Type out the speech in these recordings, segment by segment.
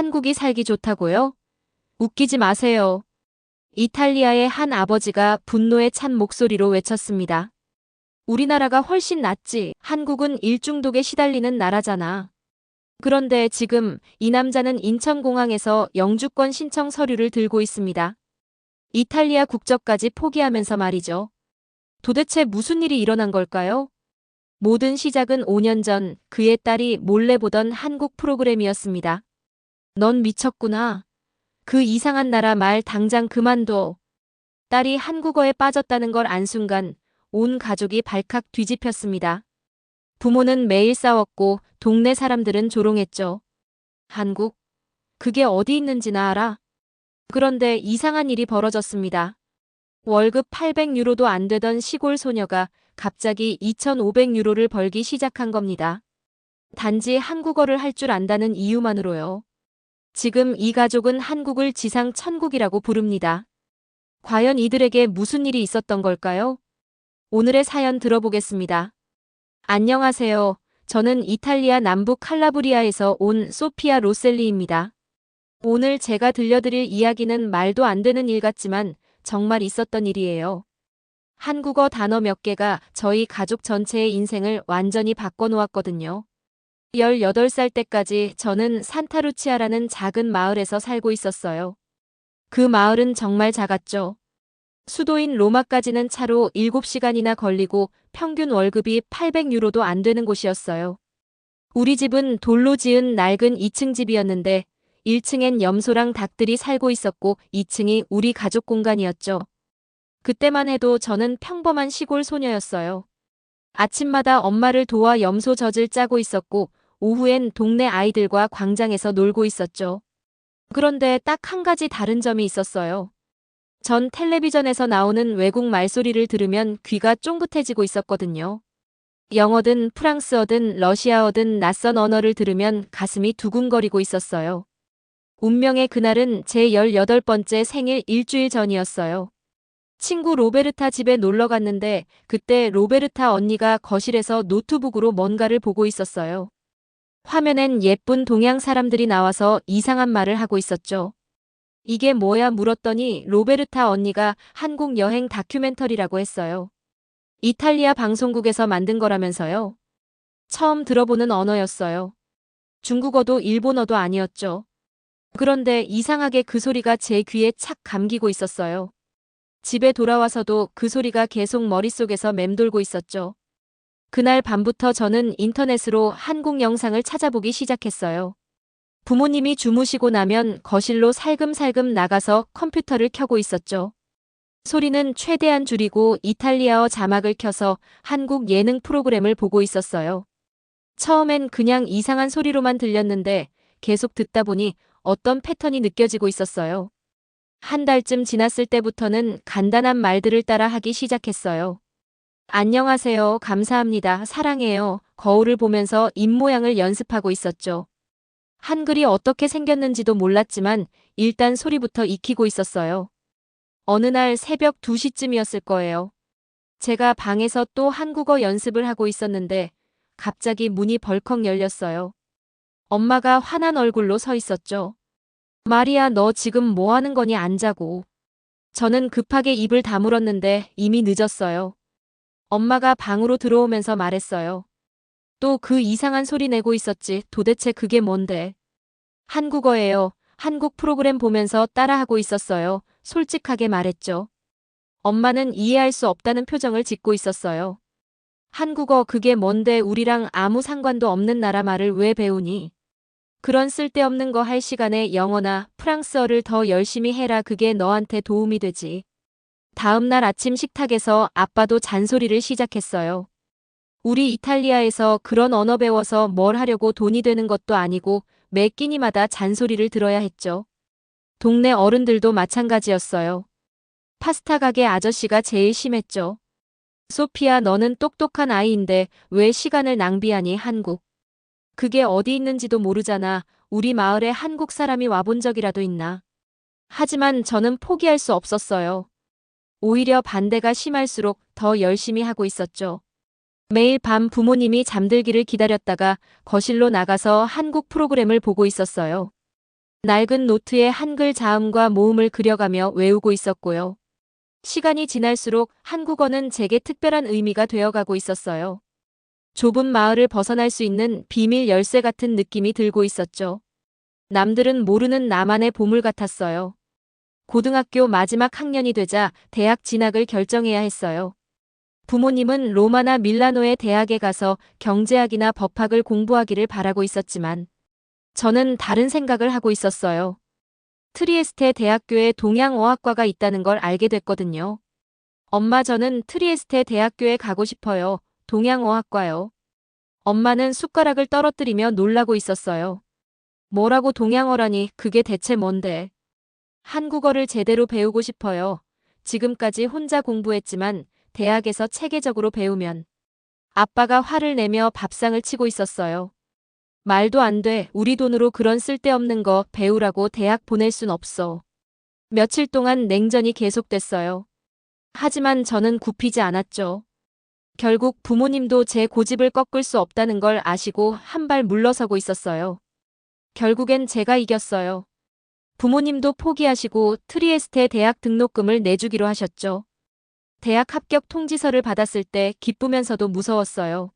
한국이 살기 좋다고요? 웃기지 마세요. 이탈리아의 한 아버지가 분노에 찬 목소리로 외쳤습니다. 우리나라가 훨씬 낫지. 한국은 일중독에 시달리는 나라잖아. 그런데 지금 이 남자는 인천공항에서 영주권 신청 서류를 들고 있습니다. 이탈리아 국적까지 포기하면서 말이죠. 도대체 무슨 일이 일어난 걸까요? 모든 시작은 5년 전 그의 딸이 몰래 보던 한국 프로그램이었습니다. 넌 미쳤구나. 그 이상한 나라 말 당장 그만둬. 딸이 한국어에 빠졌다는 걸 안 순간 온 가족이 발칵 뒤집혔습니다. 부모는 매일 싸웠고 동네 사람들은 조롱했죠. 한국? 그게 어디 있는지나 알아? 그런데 이상한 일이 벌어졌습니다. 월급 800유로도 안 되던 시골 소녀가 갑자기 2,500유로를 벌기 시작한 겁니다. 단지 한국어를 할 줄 안다는 이유만으로요. 지금 이 가족은 한국을 지상 천국이라고 부릅니다. 과연 이들에게 무슨 일이 있었던 걸까요? 오늘의 사연 들어보겠습니다. 안녕하세요. 저는 이탈리아 남부 칼라브리아에서 온 소피아 로셀리입니다. 오늘 제가 들려드릴 이야기는 말도 안 되는 일 같지만 정말 있었던 일이에요. 한국어 단어 몇 개가 저희 가족 전체의 인생을 완전히 바꿔놓았거든요. 18살 때까지 저는 산타루치아라는 작은 마을에서 살고 있었어요. 그 마을은 정말 작았죠. 수도인 로마까지는 차로 7시간이나 걸리고 평균 월급이 800유로도 안 되는 곳이었어요. 우리 집은 돌로 지은 낡은 2층 집이었는데 1층엔 염소랑 닭들이 살고 있었고 2층이 우리 가족 공간이었죠. 그때만 해도 저는 평범한 시골 소녀였어요. 아침마다 엄마를 도와 염소 젖을 짜고 있었고 오후엔 동네 아이들과 광장에서 놀고 있었죠. 그런데 딱 한 가지 다른 점이 있었어요. 전 텔레비전에서 나오는 외국 말소리를 들으면 귀가 쫑긋해지고 있었거든요. 영어든 프랑스어든 러시아어든 낯선 언어를 들으면 가슴이 두근거리고 있었어요. 운명의 그날은 제 18번째 생일 일주일 전이었어요. 친구 로베르타 집에 놀러 갔는데 그때 로베르타 언니가 거실에서 노트북으로 뭔가를 보고 있었어요. 화면엔 예쁜 동양 사람들이 나와서 이상한 말을 하고 있었죠. 이게 뭐야 물었더니 로베르타 언니가 한국 여행 다큐멘터리라고 했어요. 이탈리아 방송국에서 만든 거라면서요. 처음 들어보는 언어였어요. 중국어도 일본어도 아니었죠. 그런데 이상하게 그 소리가 제 귀에 착 감기고 있었어요. 집에 돌아와서도 그 소리가 계속 머릿속에서 맴돌고 있었죠. 그날 밤부터 저는 인터넷으로 한국 영상을 찾아보기 시작했어요. 부모님이 주무시고 나면 거실로 살금살금 나가서 컴퓨터를 켜고 있었죠. 소리는 최대한 줄이고 이탈리아어 자막을 켜서 한국 예능 프로그램을 보고 있었어요. 처음엔 그냥 이상한 소리로만 들렸는데 계속 듣다 보니 어떤 패턴이 느껴지고 있었어요. 한 달쯤 지났을 때부터는 간단한 말들을 따라 하기 시작했어요. 안녕하세요. 감사합니다. 사랑해요. 거울을 보면서 입모양을 연습하고 있었죠. 한글이 어떻게 생겼는지도 몰랐지만 일단 소리부터 익히고 있었어요. 어느 날 새벽 2시쯤이었을 거예요. 제가 방에서 또 한국어 연습을 하고 있었는데 갑자기 문이 벌컥 열렸어요. 엄마가 화난 얼굴로 서 있었죠. 마리아, 너 지금 뭐 하는 거니 안 자고. 저는 급하게 입을 다물었는데 이미 늦었어요. 엄마가 방으로 들어오면서 말했어요. 또 그 이상한 소리 내고 있었지. 도대체 그게 뭔데? 한국어예요. 한국 프로그램 보면서 따라하고 있었어요. 솔직하게 말했죠. 엄마는 이해할 수 없다는 표정을 짓고 있었어요. 한국어 그게 뭔데 우리랑 아무 상관도 없는 나라 말을 왜 배우니? 그런 쓸데없는 거 할 시간에 영어나 프랑스어를 더 열심히 해라 그게 너한테 도움이 되지. 다음 날 아침 식탁에서 아빠도 잔소리를 시작했어요. 우리 이탈리아에서 그런 언어 배워서 뭘 하려고 돈이 되는 것도 아니고 매 끼니마다 잔소리를 들어야 했죠. 동네 어른들도 마찬가지였어요. 파스타 가게 아저씨가 제일 심했죠. 소피아 너는 똑똑한 아이인데 왜 시간을 낭비하니 한국. 그게 어디 있는지도 모르잖아. 우리 마을에 한국 사람이 와본 적이라도 있나. 하지만 저는 포기할 수 없었어요. 오히려 반대가 심할수록 더 열심히 하고 있었죠. 매일 밤 부모님이 잠들기를 기다렸다가 거실로 나가서 한국 프로그램을 보고 있었어요. 낡은 노트에 한글 자음과 모음을 그려가며 외우고 있었고요. 시간이 지날수록 한국어는 제게 특별한 의미가 되어가고 있었어요. 좁은 마을을 벗어날 수 있는 비밀 열쇠 같은 느낌이 들고 있었죠. 남들은 모르는 나만의 보물 같았어요. 고등학교 마지막 학년이 되자 대학 진학을 결정해야 했어요. 부모님은 로마나 밀라노의 대학에 가서 경제학이나 법학을 공부하기를 바라고 있었지만 저는 다른 생각을 하고 있었어요. 트리에스테 대학교에 동양어학과가 있다는 걸 알게 됐거든요. 엄마 저는 트리에스테 대학교에 가고 싶어요. 동양어학과요. 엄마는 숟가락을 떨어뜨리며 놀라고 있었어요. 뭐라고 동양어라니 그게 대체 뭔데? 한국어를 제대로 배우고 싶어요. 지금까지 혼자 공부했지만 대학에서 체계적으로 배우면 아빠가 화를 내며 밥상을 치고 있었어요. 말도 안 돼. 우리 돈으로 그런 쓸데없는 거 배우라고 대학 보낼 순 없어. 며칠 동안 냉전이 계속됐어요. 하지만 저는 굽히지 않았죠. 결국 부모님도 제 고집을 꺾을 수 없다는 걸 아시고 한 발 물러서고 있었어요. 결국엔 제가 이겼어요. 부모님도 포기하시고 트리에스테 대학 등록금을 내주기로 하셨죠. 대학 합격 통지서를 받았을 때 기쁘면서도 무서웠어요.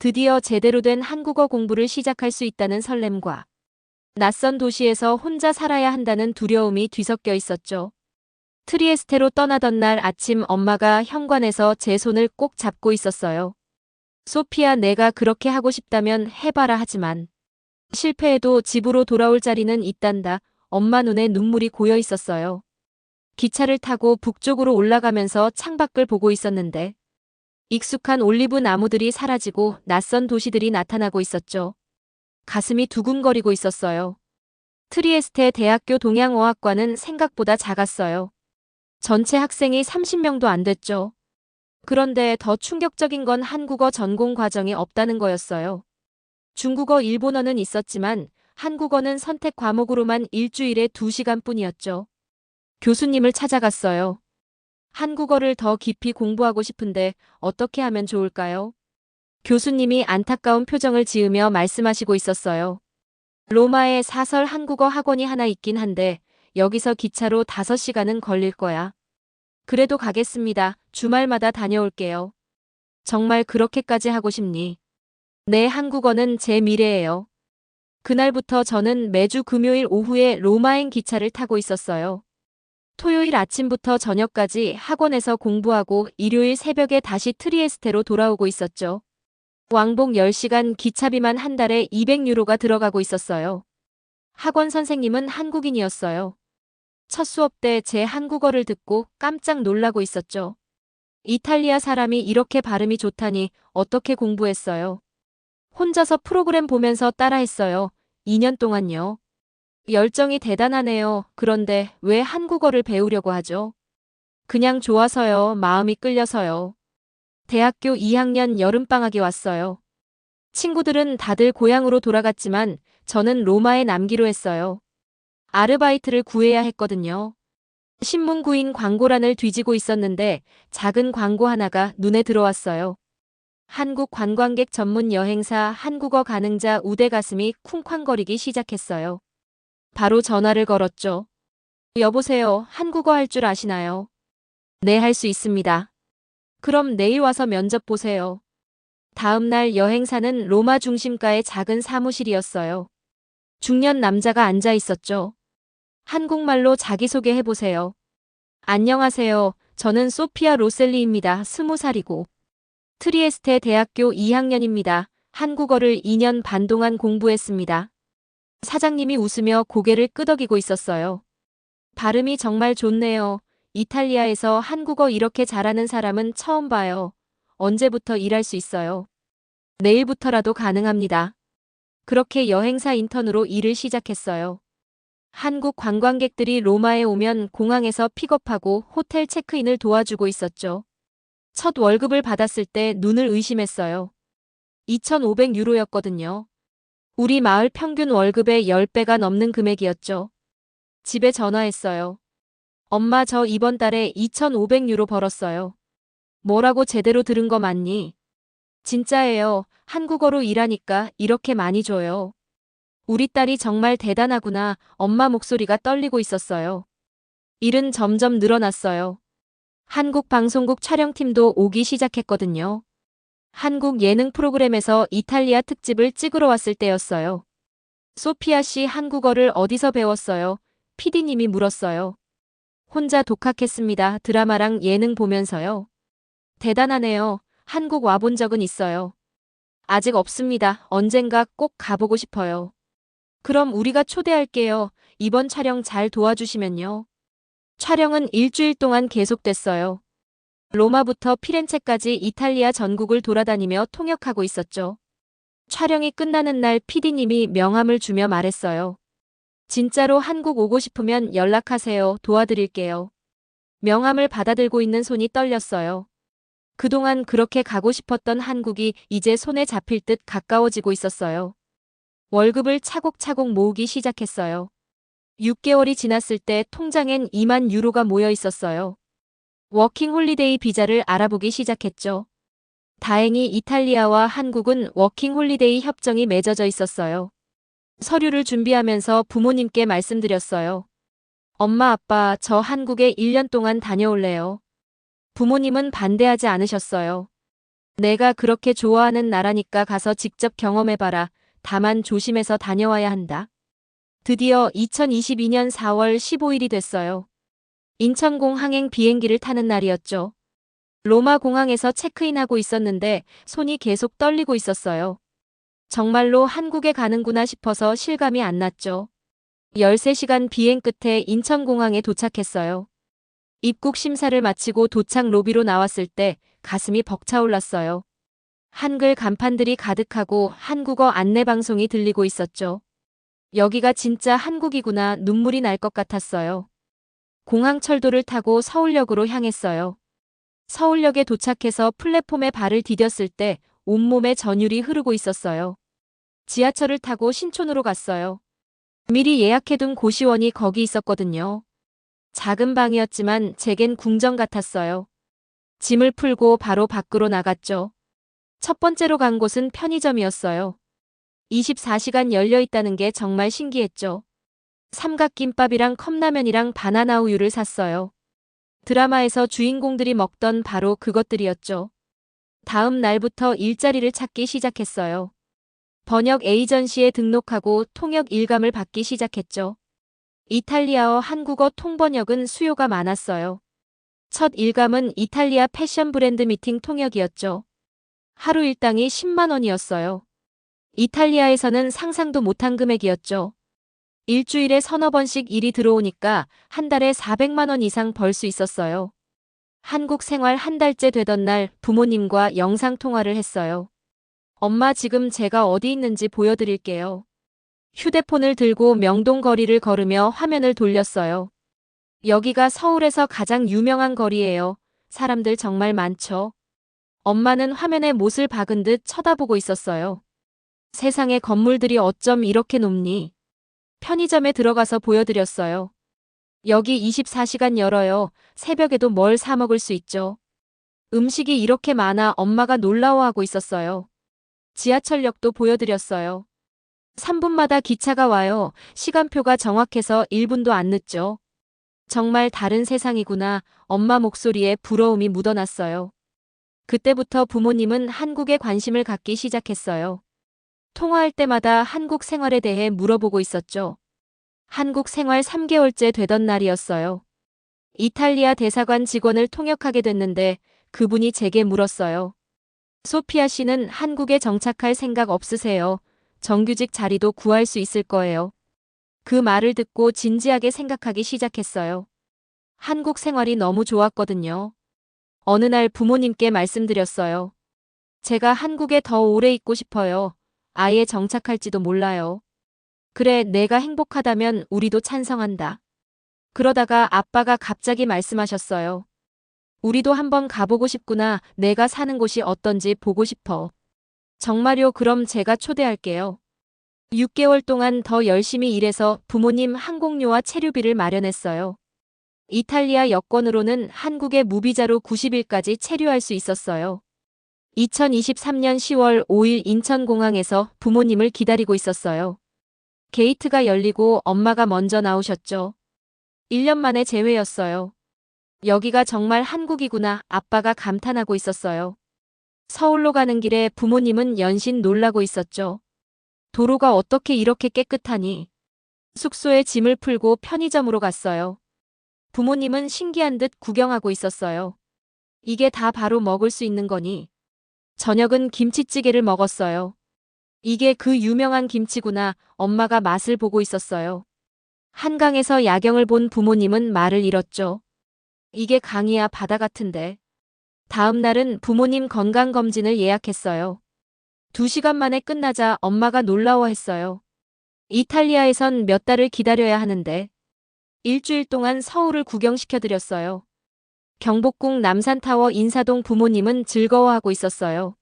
드디어 제대로 된 한국어 공부를 시작할 수 있다는 설렘과 낯선 도시에서 혼자 살아야 한다는 두려움이 뒤섞여 있었죠. 트리에스테로 떠나던 날 아침 엄마가 현관에서 제 손을 꼭 잡고 있었어요. 소피아 내가 그렇게 하고 싶다면 해봐라 하지만 실패해도 집으로 돌아올 자리는 있단다. 엄마 눈에 눈물이 고여 있었어요. 기차를 타고 북쪽으로 올라가면서 창밖을 보고 있었는데 익숙한 올리브 나무들이 사라지고 낯선 도시들이 나타나고 있었죠. 가슴이 두근거리고 있었어요. 트리에스테 대학교 동양어학과는 생각보다 작았어요. 전체 학생이 30명도 안 됐죠. 그런데 더 충격적인 건 한국어 전공 과정이 없다는 거였어요. 중국어, 일본어는 있었지만 한국어는 선택 과목으로만 일주일에 2시간 뿐이었죠. 교수님을 찾아갔어요. 한국어를 더 깊이 공부하고 싶은데 어떻게 하면 좋을까요? 교수님이 안타까운 표정을 지으며 말씀하시고 있었어요. 로마에 사설 한국어 학원이 하나 있긴 한데 여기서 기차로 5시간은 걸릴 거야. 그래도 가겠습니다. 주말마다 다녀올게요. 정말 그렇게까지 하고 싶니? 내 한국어는 제 미래예요. 그날부터 저는 매주 금요일 오후에 로마행 기차를 타고 있었어요. 토요일 아침부터 저녁까지 학원에서 공부하고 일요일 새벽에 다시 트리에스테로 돌아오고 있었죠. 왕복 10시간 기차비만 한 달에 200유로가 들어가고 있었어요. 학원 선생님은 한국인이었어요. 첫 수업 때 제 한국어를 듣고 깜짝 놀라고 있었죠. 이탈리아 사람이 이렇게 발음이 좋다니 어떻게 공부했어요. 혼자서 프로그램 보면서 따라했어요. 2년 동안요. 열정이 대단하네요. 그런데 왜 한국어를 배우려고 하죠? 그냥 좋아서요. 마음이 끌려서요. 대학교 2학년 여름방학이 왔어요. 친구들은 다들 고향으로 돌아갔지만 저는 로마에 남기로 했어요. 아르바이트를 구해야 했거든요. 신문구인 광고란을 뒤지고 있었는데 작은 광고 하나가 눈에 들어왔어요. 한국 관광객 전문 여행사 한국어 가능자 우대 가슴이 쿵쾅거리기 시작했어요. 바로 전화를 걸었죠. 여보세요. 한국어 할 줄 아시나요? 네, 할 수 있습니다. 그럼 내일 와서 면접 보세요. 다음 날 여행사는 로마 중심가의 작은 사무실이었어요. 중년 남자가 앉아 있었죠. 한국말로 자기소개 해보세요. 안녕하세요. 저는 소피아 로셀리입니다. 스무 살이고. 트리에스테 대학교 2학년입니다. 한국어를 2년 반 동안 공부했습니다. 사장님이 웃으며 고개를 끄덕이고 있었어요. 발음이 정말 좋네요. 이탈리아에서 한국어 이렇게 잘하는 사람은 처음 봐요. 언제부터 일할 수 있어요? 내일부터라도 가능합니다. 그렇게 여행사 인턴으로 일을 시작했어요. 한국 관광객들이 로마에 오면 공항에서 픽업하고 호텔 체크인을 도와주고 있었죠. 첫 월급을 받았을 때 눈을 의심했어요. 2,500유로였거든요. 우리 마을 평균 월급의 10배가 넘는 금액이었죠. 집에 전화했어요. 엄마 저 이번 달에 2,500유로 벌었어요. 뭐라고 제대로 들은 거 맞니? 진짜예요. 한국어로 일하니까 이렇게 많이 줘요. 우리 딸이 정말 대단하구나. 엄마 목소리가 떨리고 있었어요. 일은 점점 늘어났어요. 한국 방송국 촬영팀도 오기 시작했거든요. 한국 예능 프로그램에서 이탈리아 특집을 찍으러 왔을 때였어요. 소피아 씨 한국어를 어디서 배웠어요? PD님이 물었어요. 혼자 독학했습니다. 드라마랑 예능 보면서요. 대단하네요. 한국 와본 적은 있어요. 아직 없습니다. 언젠가 꼭 가보고 싶어요. 그럼 우리가 초대할게요. 이번 촬영 잘 도와주시면요. 촬영은 일주일 동안 계속됐어요. 로마부터 피렌체까지 이탈리아 전국을 돌아다니며 통역하고 있었죠. 촬영이 끝나는 날 PD님이 명함을 주며 말했어요. 진짜로 한국 오고 싶으면 연락하세요. 도와드릴게요. 명함을 받아들고 있는 손이 떨렸어요. 그동안 그렇게 가고 싶었던 한국이 이제 손에 잡힐 듯 가까워지고 있었어요. 월급을 차곡차곡 모으기 시작했어요. 6개월이 지났을 때 통장엔 2만 유로가 모여 있었어요. 워킹 홀리데이 비자를 알아보기 시작했죠. 다행히 이탈리아와 한국은 워킹 홀리데이 협정이 맺어져 있었어요. 서류를 준비하면서 부모님께 말씀드렸어요. 엄마, 아빠, 저 한국에 1년 동안 다녀올래요. 부모님은 반대하지 않으셨어요. 내가 그렇게 좋아하는 나라니까 가서 직접 경험해봐라. 다만 조심해서 다녀와야 한다. 드디어 2022년 4월 15일이 됐어요. 인천공항행 비행기를 타는 날이었죠. 로마 공항에서 체크인하고 있었는데 손이 계속 떨리고 있었어요. 정말로 한국에 가는구나 싶어서 실감이 안 났죠. 13시간 비행 끝에 인천공항에 도착했어요. 입국 심사를 마치고 도착 로비로 나왔을 때 가슴이 벅차올랐어요. 한글 간판들이 가득하고 한국어 안내 방송이 들리고 있었죠. 여기가 진짜 한국이구나 눈물이 날 것 같았어요. 공항 철도를 타고 서울역으로 향했어요. 서울역에 도착해서 플랫폼에 발을 디뎠을 때 온몸에 전율이 흐르고 있었어요. 지하철을 타고 신촌으로 갔어요. 미리 예약해둔 고시원이 거기 있었거든요. 작은 방이었지만 제겐 궁전 같았어요. 짐을 풀고 바로 밖으로 나갔죠. 첫 번째로 간 곳은 편의점이었어요. 24시간 열려 있다는 게 정말 신기했죠. 삼각김밥이랑 컵라면이랑 바나나 우유를 샀어요. 드라마에서 주인공들이 먹던 바로 그것들이었죠. 다음 날부터 일자리를 찾기 시작했어요. 번역 에이전시에 등록하고 통역 일감을 받기 시작했죠. 이탈리아어 한국어 통번역은 수요가 많았어요. 첫 일감은 이탈리아 패션 브랜드 미팅 통역이었죠. 하루 일당이 10만 원이었어요. 이탈리아에서는 상상도 못한 금액이었죠. 일주일에 서너 번씩 일이 들어오니까 한 달에 400만 원 이상 벌 수 있었어요. 한국 생활 한 달째 되던 날 부모님과 영상통화를 했어요. 엄마 지금 제가 어디 있는지 보여드릴게요. 휴대폰을 들고 명동 거리를 걸으며 화면을 돌렸어요. 여기가 서울에서 가장 유명한 거리예요. 사람들 정말 많죠. 엄마는 화면에 못을 박은 듯 쳐다보고 있었어요. 세상에 건물들이 어쩜 이렇게 높니? 편의점에 들어가서 보여드렸어요. 여기 24시간 열어요. 새벽에도 뭘 사 먹을 수 있죠. 음식이 이렇게 많아 엄마가 놀라워하고 있었어요. 지하철역도 보여드렸어요. 3분마다 기차가 와요. 시간표가 정확해서 1분도 안 늦죠. 정말 다른 세상이구나. 엄마 목소리에 부러움이 묻어났어요. 그때부터 부모님은 한국에 관심을 갖기 시작했어요. 통화할 때마다 한국 생활에 대해 물어보고 있었죠. 한국 생활 3개월째 되던 날이었어요. 이탈리아 대사관 직원을 통역하게 됐는데 그분이 제게 물었어요. 소피아 씨는 한국에 정착할 생각 없으세요? 정규직 자리도 구할 수 있을 거예요. 그 말을 듣고 진지하게 생각하기 시작했어요. 한국 생활이 너무 좋았거든요. 어느 날 부모님께 말씀드렸어요. 제가 한국에 더 오래 있고 싶어요. 아예 정착할지도 몰라요. 그래, 내가 행복하다면 우리도 찬성한다. 그러다가 아빠가 갑자기 말씀하셨어요. 우리도 한번 가보고 싶구나. 내가 사는 곳이 어떤지 보고 싶어. 정말요, 그럼 제가 초대할게요. 6개월 동안 더 열심히 일해서 부모님 항공료와 체류비를 마련했어요. 이탈리아 여권으로는 한국에 무비자로 90일까지 체류할 수 있었어요. 2023년 10월 5일 인천공항에서 부모님을 기다리고 있었어요. 게이트가 열리고 엄마가 먼저 나오셨죠. 1년 만에 재회였어요. 여기가 정말 한국이구나 아빠가 감탄하고 있었어요. 서울로 가는 길에 부모님은 연신 놀라고 있었죠. 도로가 어떻게 이렇게 깨끗하니? 숙소에 짐을 풀고 편의점으로 갔어요. 부모님은 신기한 듯 구경하고 있었어요. 이게 다 바로 먹을 수 있는 거니? 저녁은 김치찌개를 먹었어요. 이게 그 유명한 김치구나 엄마가 맛을 보고 있었어요. 한강에서 야경을 본 부모님은 말을 잃었죠. 이게 강이야 바다 같은데. 다음 날은 부모님 건강검진을 예약했어요. 두 시간 만에 끝나자 엄마가 놀라워했어요. 이탈리아에선 몇 달을 기다려야 하는데. 일주일 동안 서울을 구경시켜드렸어요. 경복궁 남산타워 인사동 부모님은 즐거워하고 있었어요.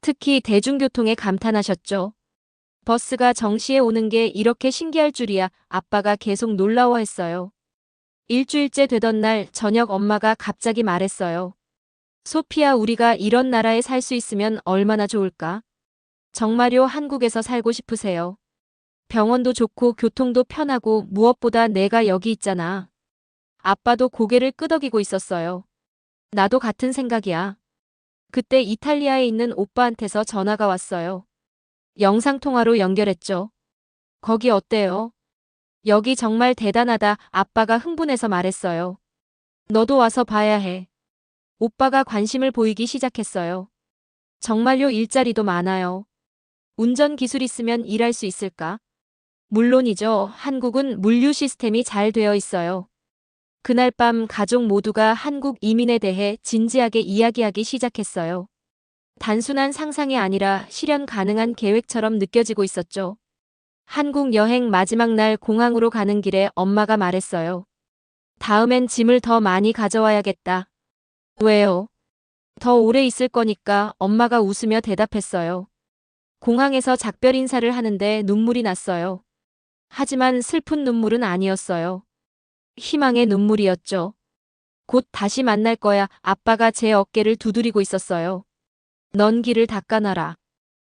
특히 대중교통에 감탄하셨죠. 버스가 정시에 오는 게 이렇게 신기할 줄이야 아빠가 계속 놀라워했어요. 일주일째 되던 날 저녁 엄마가 갑자기 말했어요. 소피아 우리가 이런 나라에 살 수 있으면 얼마나 좋을까? 정말요 한국에서 살고 싶으세요? 병원도 좋고 교통도 편하고 무엇보다 내가 여기 있잖아. 아빠도 고개를 끄덕이고 있었어요. 나도 같은 생각이야. 그때 이탈리아에 있는 오빠한테서 전화가 왔어요. 영상통화로 연결했죠. 거기 어때요? 여기 정말 대단하다 아빠가 흥분해서 말했어요. 너도 와서 봐야 해. 오빠가 관심을 보이기 시작했어요. 정말요 일자리도 많아요. 운전 기술 있으면 일할 수 있을까? 물론이죠. 한국은 물류 시스템이 잘 되어 있어요. 그날 밤 가족 모두가 한국 이민에 대해 진지하게 이야기하기 시작했어요. 단순한 상상이 아니라 실현 가능한 계획처럼 느껴지고 있었죠. 한국 여행 마지막 날 공항으로 가는 길에 엄마가 말했어요. 다음엔 짐을 더 많이 가져와야겠다. 왜요? 더 오래 있을 거니까 엄마가 웃으며 대답했어요. 공항에서 작별 인사를 하는데 눈물이 났어요. 하지만 슬픈 눈물은 아니었어요. 희망의 눈물이었죠. 곧 다시 만날 거야 아빠가 제 어깨를 두드리고 있었어요. 넌 길을 닦아놔라.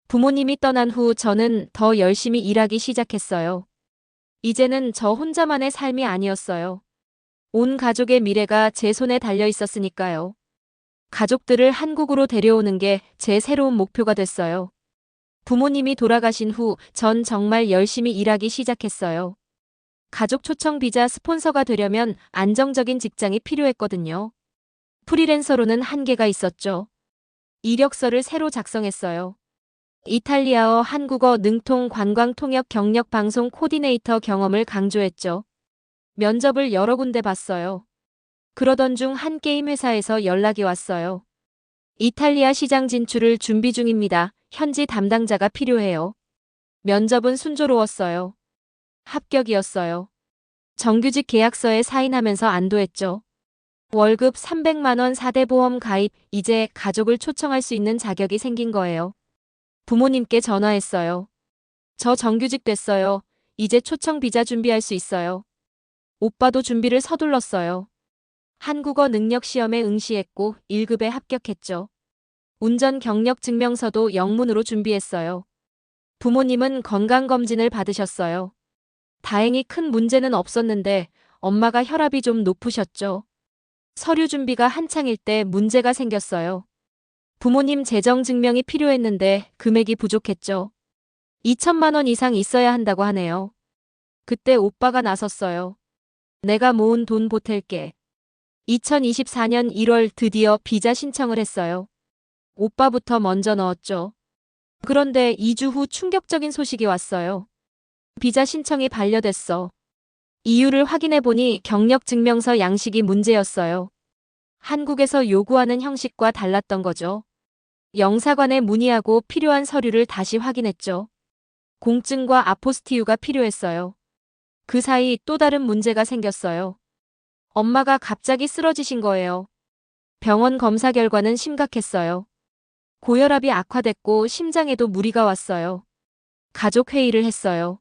부모님이 떠난 후 저는 더 열심히 일하기 시작했어요. 이제는 저 혼자만의 삶이 아니었어요. 온 가족의 미래가 제 손에 달려 있었으니까요. 가족들을 한국으로 데려오는 게 제 새로운 목표가 됐어요. 부모님이 돌아가신 후 전 정말 열심히 일하기 시작했어요. 가족 초청 비자 스폰서가 되려면 안정적인 직장이 필요했거든요. 프리랜서로는 한계가 있었죠. 이력서를 새로 작성했어요. 이탈리아어, 한국어, 능통, 관광, 통역, 경력, 방송, 코디네이터 경험을 강조했죠. 면접을 여러 군데 봤어요. 그러던 중 한 게임 회사에서 연락이 왔어요. 이탈리아 시장 진출을 준비 중입니다. 현지 담당자가 필요해요. 면접은 순조로웠어요. 합격이었어요. 정규직 계약서에 사인하면서 안도했죠. 월급 300만원 4대 보험 가입, 이제 가족을 초청할 수 있는 자격이 생긴 거예요. 부모님께 전화했어요. 저 정규직 됐어요. 이제 초청 비자 준비할 수 있어요. 오빠도 준비를 서둘렀어요. 한국어 능력 시험에 응시했고 1급에 합격했죠. 운전 경력 증명서도 영문으로 준비했어요. 부모님은 건강검진을 받으셨어요. 다행히 큰 문제는 없었는데 엄마가 혈압이 좀 높으셨죠. 서류 준비가 한창일 때 문제가 생겼어요. 부모님 재정 증명이 필요했는데 금액이 부족했죠. 2천만 원 이상 있어야 한다고 하네요. 그때 오빠가 나섰어요. 내가 모은 돈 보탤게. 2024년 1월 드디어 비자 신청을 했어요. 오빠부터 먼저 넣었죠. 그런데 2주 후 충격적인 소식이 왔어요. 비자 신청이 반려됐어. 이유를 확인해 보니 경력 증명서 양식이 문제였어요. 한국에서 요구하는 형식과 달랐던 거죠. 영사관에 문의하고 필요한 서류를 다시 확인했죠. 공증과 아포스티유가 필요했어요. 그 사이 또 다른 문제가 생겼어요. 엄마가 갑자기 쓰러지신 거예요. 병원 검사 결과는 심각했어요. 고혈압이 악화됐고 심장에도 무리가 왔어요. 가족 회의를 했어요.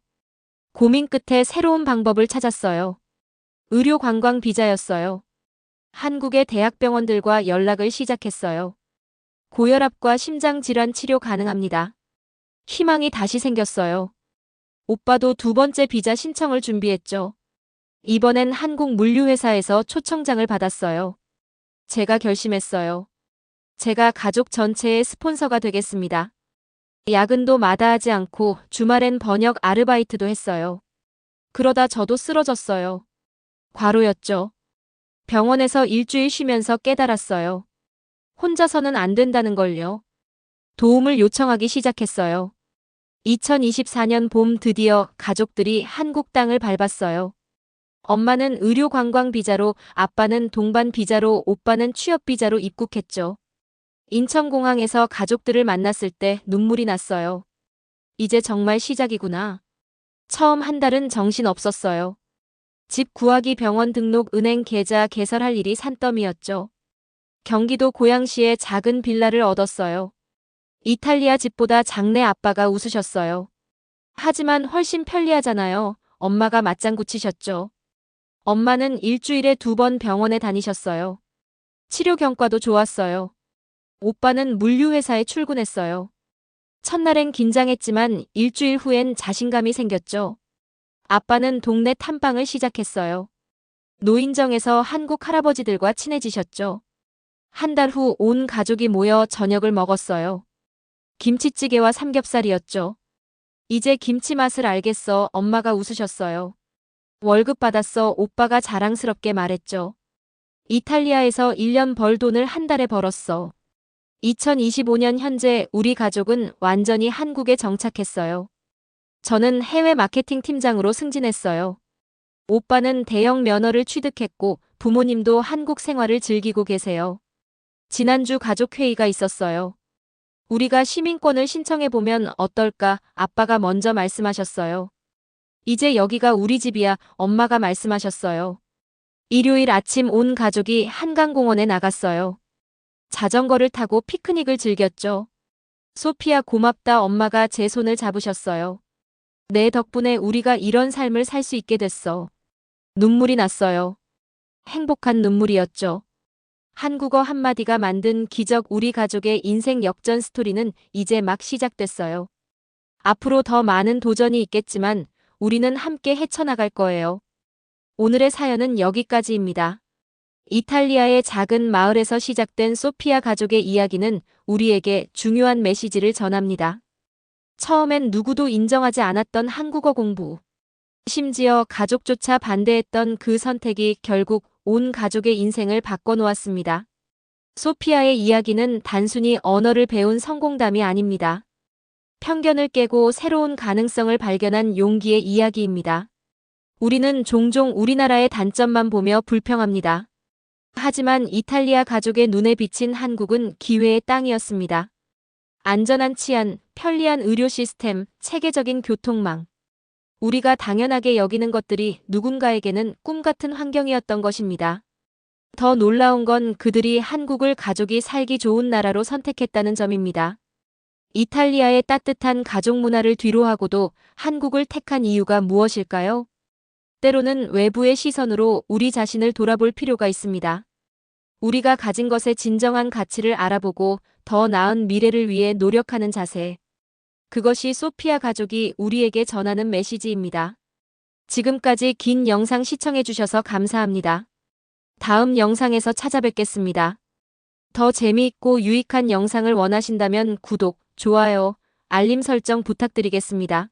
고민 끝에 새로운 방법을 찾았어요. 의료 관광 비자였어요. 한국의 대학병원들과 연락을 시작했어요. 고혈압과 심장 질환 치료 가능합니다. 희망이 다시 생겼어요. 오빠도 두 번째 비자 신청을 준비했죠. 이번엔 한국 물류회사에서 초청장을 받았어요. 제가 결심했어요. 제가 가족 전체의 스폰서가 되겠습니다. 야근도 마다하지 않고 주말엔 번역 아르바이트도 했어요. 그러다 저도 쓰러졌어요. 과로였죠. 병원에서 일주일 쉬면서 깨달았어요. 혼자서는 안 된다는 걸요. 도움을 요청하기 시작했어요. 2024년 봄 드디어 가족들이 한국 땅을 밟았어요. 엄마는 의료 관광 비자로, 아빠는 동반 비자로, 오빠는 취업 비자로 입국했죠. 인천공항에서 가족들을 만났을 때 눈물이 났어요. 이제 정말 시작이구나. 처음 한 달은 정신 없었어요. 집 구하기 병원 등록 은행 계좌 개설할 일이 산더미였죠. 경기도 고양시에 작은 빌라를 얻었어요. 이탈리아 집보다 작네 아빠가 웃으셨어요. 하지만 훨씬 편리하잖아요. 엄마가 맞장구 치셨죠. 엄마는 일주일에 두 번 병원에 다니셨어요. 치료 경과도 좋았어요. 오빠는 물류회사에 출근했어요. 첫날엔 긴장했지만 일주일 후엔 자신감이 생겼죠. 아빠는 동네 탐방을 시작했어요. 노인정에서 한국 할아버지들과 친해지셨죠. 한 달 후 온 가족이 모여 저녁을 먹었어요. 김치찌개와 삼겹살이었죠. 이제 김치 맛을 알겠어 엄마가 웃으셨어요. 월급 받았어 오빠가 자랑스럽게 말했죠. 이탈리아에서 1년 벌 돈을 한 달에 벌었어. 2025년 현재 우리 가족은 완전히 한국에 정착했어요. 저는 해외 마케팅 팀장으로 승진했어요. 오빠는 대형 면허를 취득했고 부모님도 한국 생활을 즐기고 계세요. 지난주 가족 회의가 있었어요. 우리가 시민권을 신청해보면 어떨까 아빠가 먼저 말씀하셨어요. 이제 여기가 우리 집이야 엄마가 말씀하셨어요. 일요일 아침 온 가족이 한강공원에 나갔어요. 자전거를 타고 피크닉을 즐겼죠. 소피아 고맙다 엄마가 제 손을 잡으셨어요. 내 덕분에 우리가 이런 삶을 살 수 있게 됐어. 눈물이 났어요. 행복한 눈물이었죠. 한국어 한마디가 만든 기적 우리 가족의 인생 역전 스토리는 이제 막 시작됐어요. 앞으로 더 많은 도전이 있겠지만 우리는 함께 헤쳐나갈 거예요. 오늘의 사연은 여기까지입니다. 이탈리아의 작은 마을에서 시작된 소피아 가족의 이야기는 우리에게 중요한 메시지를 전합니다. 처음엔 누구도 인정하지 않았던 한국어 공부. 심지어 가족조차 반대했던 그 선택이 결국 온 가족의 인생을 바꿔놓았습니다. 소피아의 이야기는 단순히 언어를 배운 성공담이 아닙니다. 편견을 깨고 새로운 가능성을 발견한 용기의 이야기입니다. 우리는 종종 우리나라의 단점만 보며 불평합니다. 하지만 이탈리아 가족의 눈에 비친 한국은 기회의 땅이었습니다. 안전한 치안, 편리한 의료 시스템, 체계적인 교통망. 우리가 당연하게 여기는 것들이 누군가에게는 꿈 같은 환경이었던 것입니다. 더 놀라운 건 그들이 한국을 가족이 살기 좋은 나라로 선택했다는 점입니다. 이탈리아의 따뜻한 가족 문화를 뒤로하고도 한국을 택한 이유가 무엇일까요? 때로는 외부의 시선으로 우리 자신을 돌아볼 필요가 있습니다. 우리가 가진 것의 진정한 가치를 알아보고 더 나은 미래를 위해 노력하는 자세. 그것이 소피아 가족이 우리에게 전하는 메시지입니다. 지금까지 긴 영상 시청해주셔서 감사합니다. 다음 영상에서 찾아뵙겠습니다. 더 재미있고 유익한 영상을 원하신다면 구독, 좋아요, 알림 설정 부탁드리겠습니다.